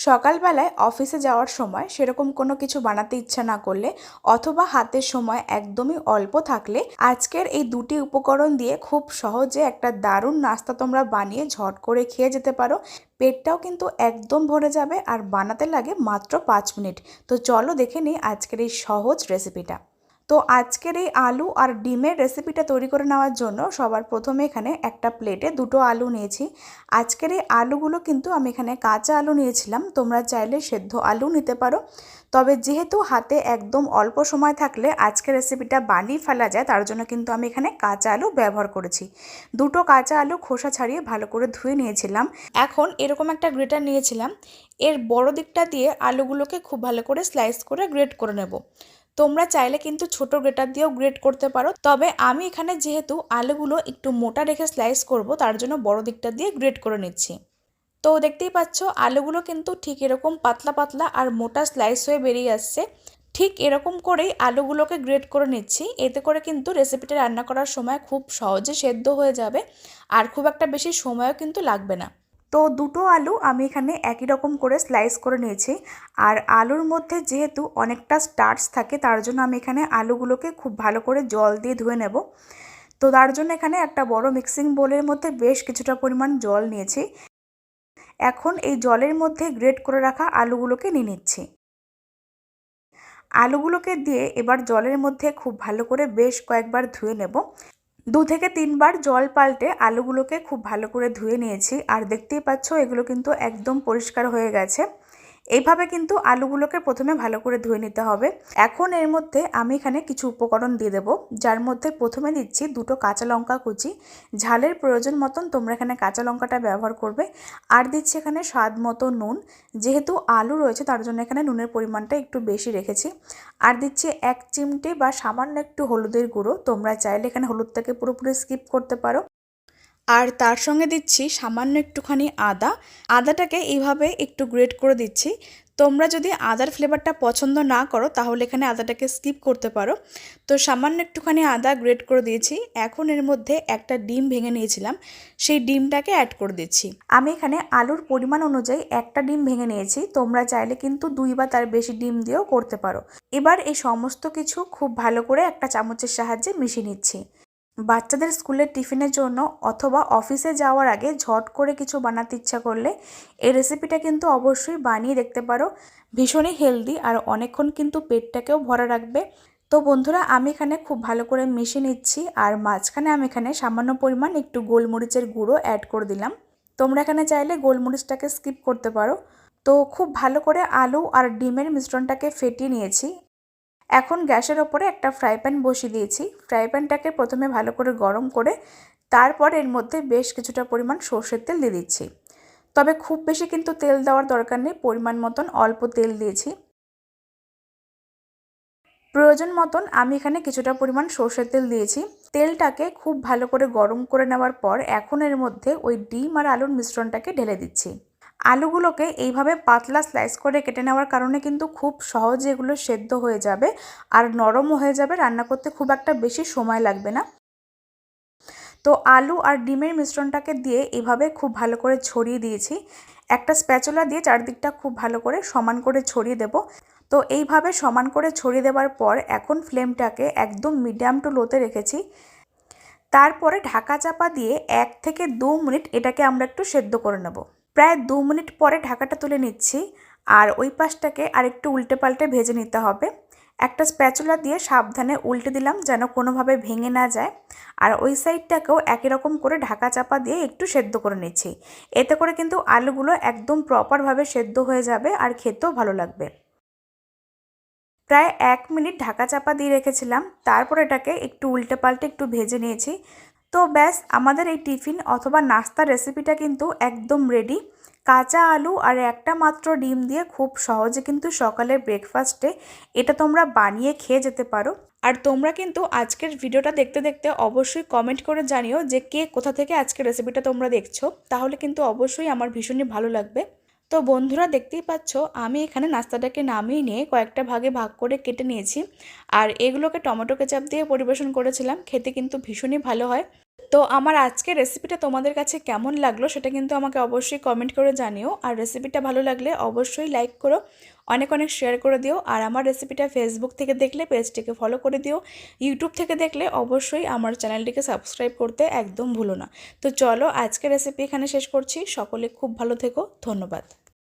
সকালবেলায় অফিসে যাওয়ার সময় সেরকম কোনো কিছু বানাতে ইচ্ছা না করলে অথবা হাতের সময় একদমই অল্প থাকলে আজকের এই দুটি উপকরণ দিয়ে খুব সহজে একটা দারুণ নাস্তা তোমরা বানিয়ে ঝট করে খেয়ে যেতে পারো। পেটটাও কিন্তু একদম ভরে যাবে আর বানাতে লাগে মাত্র পাঁচ মিনিট। তো চলো দেখে নিই আজকের এই সহজ রেসিপিটা তো আজকের এই আলু আর ডিমের রেসিপিটা তৈরি করে নেওয়ার জন্য সবার প্রথমে এখানে একটা প্লেটে দুটো আলু নিয়েছি। আজকের এই আলুগুলো কিন্তু আমি এখানে কাঁচা আলু নিয়েছিলাম, তোমরা চাইলে সেদ্ধ আলু নিতে পারো। তবে যেহেতু হাতে একদম অল্প সময় থাকলে আজকের রেসিপিটা বানিয়ে ফেলা যায়, তার জন্য কিন্তু আমি এখানে কাঁচা আলু ব্যবহার করেছি। দুটো কাঁচা আলু খোসা ছাড়িয়ে ভালো করে ধুয়ে নিয়েছিলাম। এখন এরকম একটা গ্রেটার নিয়েছিলাম। এর বড় দিকটা দিয়ে আলুগুলোকে খুব ভালো করে স্লাইস করে গ্রেট করে নেব। তোমরা চাইলে কিন্তু ছোট গ্রেটার দিয়েও গ্রেট করতে পারো। তবে আমি এখানে যেহেতু আলুগুলো একটু মোটা রেখে স্লাইস করব, তার জন্য বড় দিকটা দিয়ে গ্রেট করে নিচ্ছি। তো দেখতেই পাচ্ছ, আলুগুলো কিন্তু ঠিক এরকম পাতলা পাতলা আর মোটা স্লাইস হয়ে বেরিয়ে আসছে। ঠিক এরকম করেই আলুগুলোকে গ্রেট করে নিচ্ছি। এতে করে কিন্তু রেসিপিটা রান্না করার সময় খুব সহজে সেদ্ধ হয়ে যাবে। আর খুব একটা বেশি সময়ও কিন্তু লাগবে না। তো দুটো আলু আমি এখানে একই রকম করে স্লাইস করে নিয়েছি। আর আলুর মধ্যে যেহেতু অনেকটা স্টার্চ থাকে, তার জন্য আমি এখানে আলুগুলোকে খুব ভালো করে জল দিয়ে ধুয়ে নেব। তো তার জন্য এখানে একটা বড় মিক্সিং বোলের মধ্যে বেশ কিছুটা পরিমাণ জল নিয়েছি। এখন এই জলের মধ্যে গ্রেট করে রাখা আলুগুলোকে নিয়ে নিচ্ছি। আলুগুলোকে দিয়ে এবার জলের মধ্যে খুব ভালো করে বেশ কয়েকবার ধুয়ে নেব। দু থেকে তিনবার জল পাল্টে আলুগুলোকে খুব ভালো করে ধুয়ে নিয়েছি। আর দেখতেই পাচ্ছ, এগুলো কিন্তু একদম পরিষ্কার হয়ে গেছে। এইভাবে কিন্তু আলুগুলোকে প্রথমে ভালো করে ধুয়ে নিতে হবে। এখন এর মধ্যে আমি এখানে কিছু উপকরণ দিয়ে দেবো। যার মধ্যে প্রথমে দিচ্ছি দুটো কাঁচা লঙ্কা কুচি। ঝালের প্রয়োজন মতন তোমরা এখানে কাঁচা লঙ্কাটা ব্যবহার করবে। আর দিচ্ছি এখানে স্বাদ মতো নুন। যেহেতু আলু রয়েছে তার জন্য এখানে নুনের পরিমাণটা একটু বেশি রেখেছি। আর দিচ্ছি এক চিমটে বা সামান্য একটু হলুদের গুঁড়ো। তোমরা চাইলে এখানে হলুদটাকে পুরোপুরি স্কিপ করতে পারো। আর তার সঙ্গে দিচ্ছি সামান্য একটুখানি আদা। আদাটাকে এইভাবে একটু গ্রেট করে দিচ্ছি। তোমরা যদি আদার ফ্লেভারটা পছন্দ না করো, তাহলে এখানে আদাটাকে স্কিপ করতে পারো। তো সামান্য একটুখানি আদা গ্রেট করে দিয়েছি। এখন এর মধ্যে একটা ডিম ভেঙে নিয়েছিলাম। সেই ডিমটাকে অ্যাড করে দিচ্ছি। আমি এখানে আলুর পরিমাণ অনুযায়ী একটা ডিম ভেঙে নিয়েছি। তোমরা চাইলে কিন্তু দুই বা তার বেশি ডিম দিয়েও করতে পারো। এবার এই সমস্ত কিছু খুব ভালো করে একটা চামচের সাহায্যে মিশিয়ে নিচ্ছি। বাচ্চাদের স্কুলের টিফিনের জন্য অথবা অফিসে যাওয়ার আগে ঝট করে কিছু বানাতে ইচ্ছা করলে এই রেসিপিটা কিন্তু অবশ্যই বানিয়ে দেখতে পারো। ভীষণই হেলদি আর অনেকক্ষণ কিন্তু পেটটাকেও ভরা রাখবে। তো বন্ধুরা, আমি এখানে খুব ভালো করে মিশিয়ে নিচ্ছি আর মাঝখানে আমি এখানে সামান্য পরিমাণ একটু গোলমরিচের গুঁড়ো অ্যাড করে দিলাম। তোমরা এখানে চাইলে গোলমরিচটাকে স্কিপ করতে পারো। তো খুব ভালো করে আলু আর ডিমের মিশ্রণটাকে ফেটিয়ে নিয়েছি। এখন গ্যাসের ওপরে একটা ফ্রাই প্যান বসিয়ে দিয়েছি। ফ্রাই প্যানটাকে প্রথমে ভালো করে গরম করে তারপর এর মধ্যে বেশ কিছুটা পরিমাণ সর্ষের তেল দিয়ে দিচ্ছি। তবে খুব বেশি কিন্তু তেল দেওয়ার দরকার নেই, পরিমাণ মতন অল্প তেল দিয়েছি। প্রয়োজন মতন আমি এখানে কিছুটা পরিমাণ সর্ষের তেল দিয়েছি। তেলটাকে খুব ভালো করে গরম করে নেওয়ার পর এখন এর মধ্যে ওই ডিম আর আলুর মিশ্রণটাকে ঢেলে দিচ্ছি। আলুগুলোকে এইভাবে পাতলা স্লাইস করে কেটে নেওয়ার কারণে কিন্তু খুব সহজে এগুলো সেদ্ধ হয়ে যাবে আর নরমও হয়ে যাবে, রান্না করতে খুব একটা বেশি সময় লাগবে না। তো আলু আর ডিমের মিশ্রণটাকে দিয়ে এভাবে খুব ভালো করে ছড়িয়ে দিয়েছি। একটা স্প্যাচুলা দিয়ে চারদিকটা খুব ভালো করে সমান করে ছড়িয়ে দেব। তো এইভাবে সমান করে ছড়িয়ে দেওয়ার পর এখন ফ্লেমটাকে একদম মিডিয়াম টু লোতে রেখেছি। তারপরে ঢাকা চাপা দিয়ে এক থেকে দু মিনিট এটাকে আমরা একটু সেদ্ধ করে নেব। প্রায় দু মিনিট পরে ঢাকাটা তুলে নিচ্ছি। আর ওই পাশটাকে আরেকটু উল্টে পাল্টে ভেজে নিতে হবে। একটা স্প্যাচুলা দিয়ে সাবধানে উল্টে দিলাম যেন কোনোভাবে ভেঙে না যায়। আর ওই সাইডটাকেও একই রকম করে ঢাকা চাপা দিয়ে একটু সেদ্ধ করে নিচ্ছি। এতে করে কিন্তু আলুগুলো একদম প্রপারভাবে সেদ্ধ হয়ে যাবে আর খেতেও ভালো লাগবে। প্রায় এক মিনিট ঢাকা চাপা দিয়ে রেখেছিলাম। তারপর এটাকে একটু উল্টে পাল্টে একটু ভেজে নিয়েছি। তো ব্যাস, আমাদের এই টিফিন অথবা নাস্তার রেসিপিটা কিন্তু একদম রেডি কাঁচা আলু আর একটা মাত্র ডিম দিয়ে খুব সহজে কিন্তু সকালের ব্রেকফাস্টে এটা তোমরা বানিয়ে খেয়ে যেতে পারো। আর তোমরা কিন্তু আজকের ভিডিওটা দেখতে দেখতে অবশ্যই কমেন্ট করে জানিও যে কে কোথা থেকে আজকের রেসিপিটা তোমরা দেখছ। তাহলে কিন্তু অবশ্যই আমার ভীষণই ভালো লাগবে। তো বন্ধুরা দেখতেই পাচ্ছ, আমি এখানে নাস্তাটাকে নামিয়ে নিয়ে কয়েকটা ভাগে ভাগ করে কেটে নিয়েছি। আর এগুলোকে টমেটো কেচাপ দিয়ে পরিবেশন করেছিলাম, খেতে কিন্তু ভীষণই ভালো হয়। তো আমার আজকের রেসিপিটা তোমাদের কাছে কেমন লাগল সেটা কিন্তু আমাকে অবশ্যই কমেন্ট করে জানিও। আর রেসিপিটা ভালো লাগলে অবশ্যই লাইক করো, অনেক অনেক শেয়ার করে দিও। আর আমার রেসিপিটা ফেসবুক থেকে দেখলে পেজটিকে ফলো করে দিও। ইউটিউব থেকে দেখলে অবশ্যই আমার চ্যানেলটিকে সাবস্ক্রাইব করতে একদম ভুলো না। তো চলো আজকের রেসিপি এখানে শেষ করছি। সকলে খুব ভালো থেকো, ধন্যবাদ।